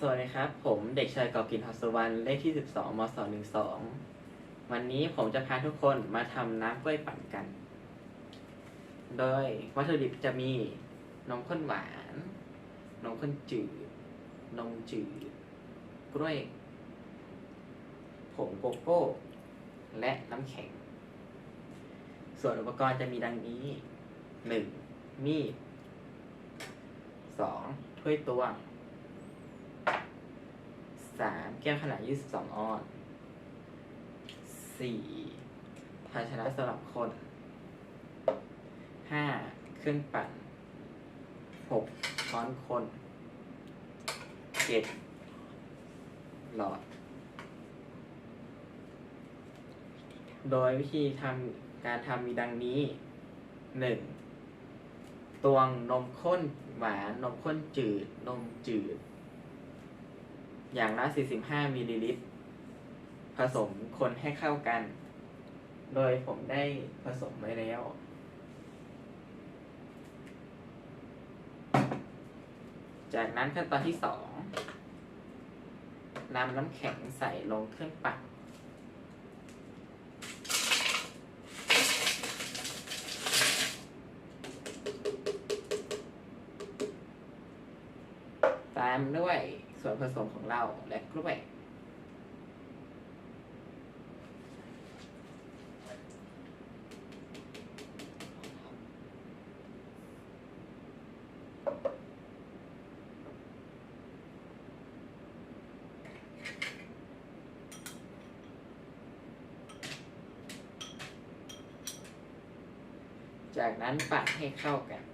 สวัสดีครับ ผมเด็กชายกอบกินหัสวรรณเลขที่ 12มศ12 วันนี้ผมจะพาทุกคนมาทำน้ำกล้วยปั่นกัน โดยวัตถุดิบจะมีนมข้นหวาน นมข้นจืด นมจืด กล้วย ผงโกโก้ และน้ำแข็ง ส่วนอุปกรณ์จะมีดังนี้ 1. มีด 2. ถ้วยตวง สามแก้วขนาด22องออนซ์สี่ภาชนะสำหรับคนห้าเครื่องปั่นหกช้อนคนเจ็ดหลอด โดยวิธีทำการทำมีดังนี้หนึ่งตวงนมข้นหวาน นมข้นจืด นมจืด อย่างละ 45มิลลิลิตร ผสมคนให้เข้ากัน โดยผมได้ผสมไว้แล้ว จากนั้นขั้นตอนที่สองนำน้ำแข็งใส่ลงเครื่องปั่นตามด้วย ส่วนผสมของเราและกล้วย จากนั้นปั่นให้เข้ากัน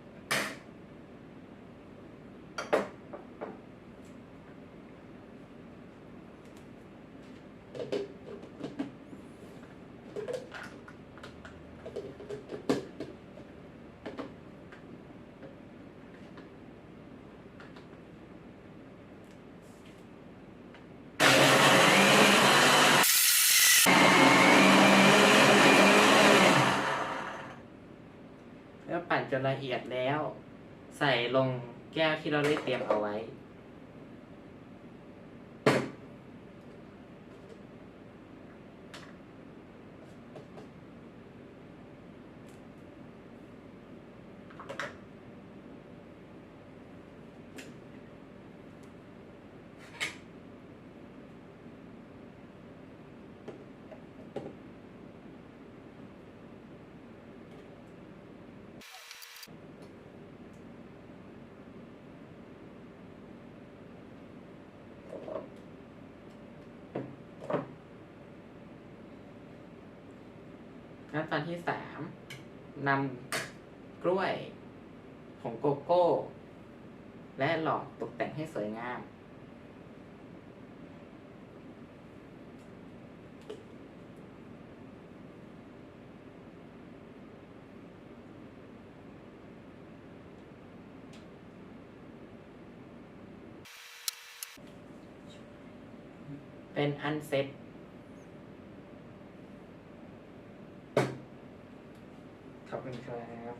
จนละเอียดแล้ว ใส่ลงแก้วที่เราได้เตรียมเอาไว้ ขั้นตอนที่สามนำกล้วย ผงโกโก้ และหลอดตกแต่งให้สวยงาม เป็นอันเซ็ตขอบคุณครับ